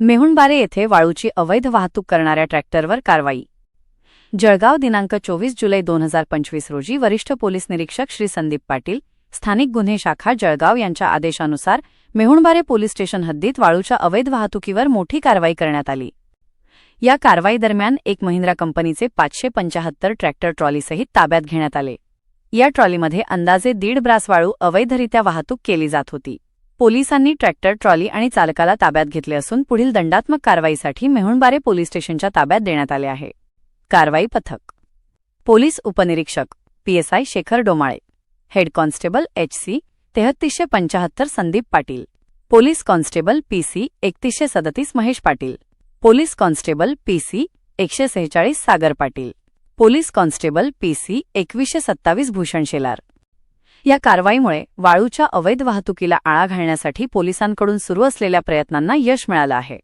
मेहुणबारे येथे वाळूची अवैध वाहतूक करणाऱ्या ट्रॅक्टरवर कारवाई. जळगाव दिनांक चोवीस जुलै दोन हजार पंचवीस रोजी वरिष्ठ पोलीस निरीक्षक श्री संदीप पाटील स्थानिक गुन्हे शाखा जळगाव यांच्या आदेशानुसार मेहुणबारे पोलीस स्टेशन हद्दीत वाळूच्या अवैध वाहतुकीवर मोठी कारवाई करण्यात आली. या कारवाईदरम्यान एक महिंद्रा कंपनीचे पाचशे पंचाहत्तर ट्रॅक्टर ट्रॉलीसहित ताब्यात घेण्यात आले. या ट्रॉलीमध्ये अंदाजे दीड ब्रास वाळू अवैधरित्या वाहतूक केली जात होती. पोलिसांनी ट्रॅक्टर ट्रॉली आणि चालकाला ताब्यात घेतले असून पुढील दंडात्मक कारवाईसाठी मेहुणबारे पोलीस स्टेशनच्या ताब्यात देण्यात आले आहे. कारवाई पथक. पोलीस उपनिरीक्षक PSI Shekhar Domale. Head constable H C तेहत्तीसशे पंचाहत्तर Sandeep Patil. Police constable P C एकतीसशे सदतीस Mahesh Patil. Police constable P C एकशे सेहेचाळीस Sagar Patil. Police constable P C एकवीसशे सत्तावीस भूषण शेलार. या कारवाईमुळे वाळूच्या अवैध वाहतुकीला आळा घालण्यासाठी पोलिसांकडून सुरू असलेल्या प्रयत्नांना यश मिळालं आहे.